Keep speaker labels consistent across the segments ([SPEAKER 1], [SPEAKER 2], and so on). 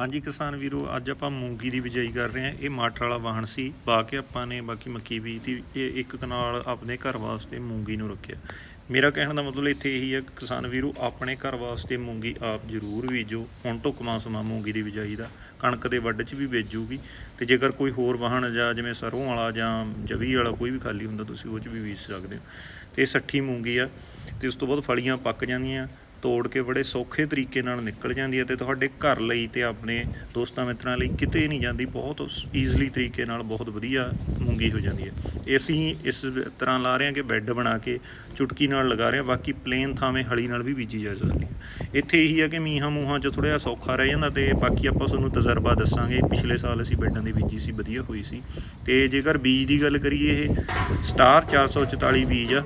[SPEAKER 1] ਹਾਂਜੀ ਕਿਸਾਨ ਵੀਰੋ, ਅੱਜ ਆਪਾਂ ਮੂੰਗੀ ਦੀ ਬਿਜਾਈ ਕਰ ਰਹੇ ਹਾਂ। ਇਹ ਮਾਟਰ ਵਾਲਾ ਵਾਹਣ ਸੀ, ਪਾ ਕੇ ਆਪਾਂ ਨੇ ਬਾਕੀ ਮੱਕੀ ਬੀਜ ਦੀ, ਇਹ ਇੱਕ ਕਨਾਲ ਆਪਣੇ ਘਰ ਵਾਸਤੇ ਮੂੰਗੀ ਨੂੰ ਰੱਖਿਆ। ਮੇਰਾ ਕਹਿਣ ਦਾ ਮਤਲਬ ਇੱਥੇ ਇਹੀ ਹੈ ਕਿ ਕਿਸਾਨ ਵੀਰੋ, ਆਪਣੇ ਘਰ ਵਾਸਤੇ ਮੂੰਗੀ ਆਪ ਜ਼ਰੂਰ ਬੀਜੋ। ਹੁਣ ਢੁਕਵਾਂ ਸਮਾਂ ਮੂੰਗੀ ਦੀ ਬਿਜਾਈ ਦਾ। ਕਣਕ ਦੇ ਵੱਢ 'ਚ ਵੀ ਬੀਜੂਗੀ। ਤੇ ਜੇਕਰ ਕੋਈ ਹੋਰ ਵਾਹਣ ਜਾਂ ਜਿਵੇਂ ਸਰੋਂ ਵਾਲਾ ਜਾਂ ਜਵੀ ਵਾਲਾ ਕੋਈ ਵੀ ਖਾਲੀ ਹੁੰਦਾ, ਤੁਸੀਂ ਉਹ 'ਚ ਵੀ ਬੀਜ ਸਕਦੇ ਹੋ। ਤੇ ਇਹ 60 ਮੂੰਗੀ ਆ। ਤੇ ਉਸ ਤੋਂ ਬਾਅਦ ਫਲੀਆਂ ਪੱਕ ਜਾਂਦੀਆਂ। ਤੋੜ ਕੇ ਬੜੇ ਸੌਖੇ ਤਰੀਕੇ ਨਾਲ ਨਿਕਲ ਜਾਂਦੀ ਹੈ ਤੇ ਤੁਹਾਡੇ ਘਰ ਲਈ ਤੇ ਆਪਣੇ ਦੋਸਤਾਂ ਮਿੱਤਰਾਂ ਲਈ ਕਿਤੇ ਨਹੀਂ ਜਾਂਦੀ, ਬਹੁਤ ਈਜ਼ੀਲੀ ਤਰੀਕੇ ਨਾਲ ਬਹੁਤ ਵਧੀਆ ਮੂੰਗੀ ਹੋ ਜਾਂਦੀ ਹੈ। ਅਸੀਂ ਇਸ ਤਰ੍ਹਾਂ ਲਾ ਰਹੇ ਹਾਂ ਕਿ ਬੈੱਡ ਬਣਾ ਕੇ ਚੁਟਕੀ ਨਾਲ ਲਗਾ ਰਹੇ ਹਾਂ, ਬਾਕੀ ਪਲੇਨ ਥਾਵੇਂ ਹਲੀ ਨਾਲ ਵੀ ਬੀਜੀ ਜਾ ਸਕਦੀ ਹੈ। ਇੱਥੇ ਇਹੀ ਹੈ ਕਿ ਮੀਂਹਾਂ ਮੂਹਾਂ 'ਚ ਥੋੜਾ ਜਿਹਾ ਸੌਖਾ ਰਹਿ ਜਾਂਦਾ ਤੇ ਬਾਕੀ ਆਪਾਂ ਤੁਹਾਨੂੰ ਤਜਰਬਾ ਦੱਸਾਂਗੇ। ਪਿਛਲੇ ਸਾਲ ਅਸੀਂ ਬੈੱਡਾਂ ਦੀ ਬੀਜੀ ਸੀ, ਵਧੀਆ ਹੋਈ ਸੀ। ਤੇ ਜੇਕਰ ਬੀਜ ਦੀ ਗੱਲ ਕਰੀਏ, ਇਹ ਸਟਾਰ 444 ਬੀਜ ਆ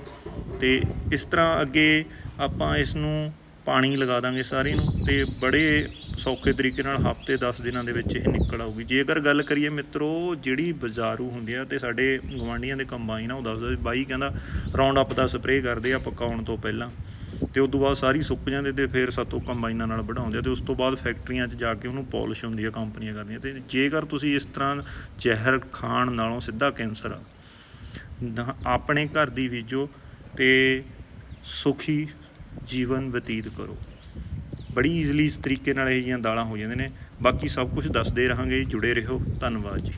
[SPEAKER 1] ਤੇ ਇਸ ਤਰ੍ਹਾਂ ਅੱਗੇ ਆਪਾਂ ਇਸ ਨੂੰ ਪਾਣੀ ਲਗਾ ਦਾਂਗੇ ਸਾਰੀ ਨੂੰ ਤੇ ਬੜੇ ਸੌਖੇ ਤਰੀਕੇ ਨਾਲ ਹਫ਼ਤੇ 10 ਦਿਨਾਂ ਦੇ ਵਿੱਚ ਇਹ ਨਿਕਲ ਆਊਗੀ। ਜੇਕਰ ਗੱਲ ਕਰੀਏ ਮਿੱਤਰੋ, ਜਿਹੜੀ ਬਾਜ਼ਾਰੂ ਹੁੰਦੀ ਆ ਤੇ ਸਾਡੇ ਗਵਾਂਡੀਆਂ ਦੇ ਕੰਬਾਈਨ ਆ ਉਹ ਦੱਸਦਾ ਬਾਈ ਕਹਿੰਦਾ ਰਾਉਂਡ ਅਪ ਦਾ ਸਪਰੇਅ ਕਰਦੇ ਆ ਪਕਾਉਣ ਤੋਂ ਪਹਿਲਾਂ। ਤੇ ਉਸ ਤੋਂ ਬਾਅਦ ਸਾਰੀ ਸੁੱਕ ਜਾਂਦੇ ਤੇ ਫਿਰ ਸਾਤੋਂ ਕੰਬਾਈਨਾਂ ਨਾਲ ਵਢਾਉਂਦੇ ਆ ਤੇ ਉਸ ਤੋਂ ਬਾਅਦ ਫੈਕਟਰੀਆਂ 'ਚ ਜਾ ਕੇ ਉਹਨੂੰ ਪਾਲਿਸ਼ ਹੁੰਦੀ ਆ, ਕੰਪਨੀਆਂ ਕਰਦੀਆਂ। ਤੇ ਜੇਕਰ ਤੁਸੀਂ ਇਸ ਤਰ੍ਹਾਂ ਜ਼ਹਿਰ ਖਾਣ ਨਾਲੋਂ ਸਿੱਧਾ ਕੈਂਸਰ ਆ ਆਪਣੇ ਘਰ ਦੀ ਬੀਜੋ ਤੇ ਸੁਖੀ ਜੀਵਨ ਬਤੀਤ ਕਰੋ। ਬੜੀ ਈਜ਼ੀਲੀ ਇਸ ਤਰੀਕੇ ਨਾਲ ਇਹ ਜਿਹੀਆਂ ਦਾਲਾਂ ਹੋ ਜਾਂਦੀਆਂ ਨੇ। ਬਾਕੀ ਸਭ ਕੁਝ ਦੱਸਦੇ ਰਹਾਂਗੇ, ਜੁੜੇ ਰਹੋ। ਧੰਨਵਾਦ ਜੀ।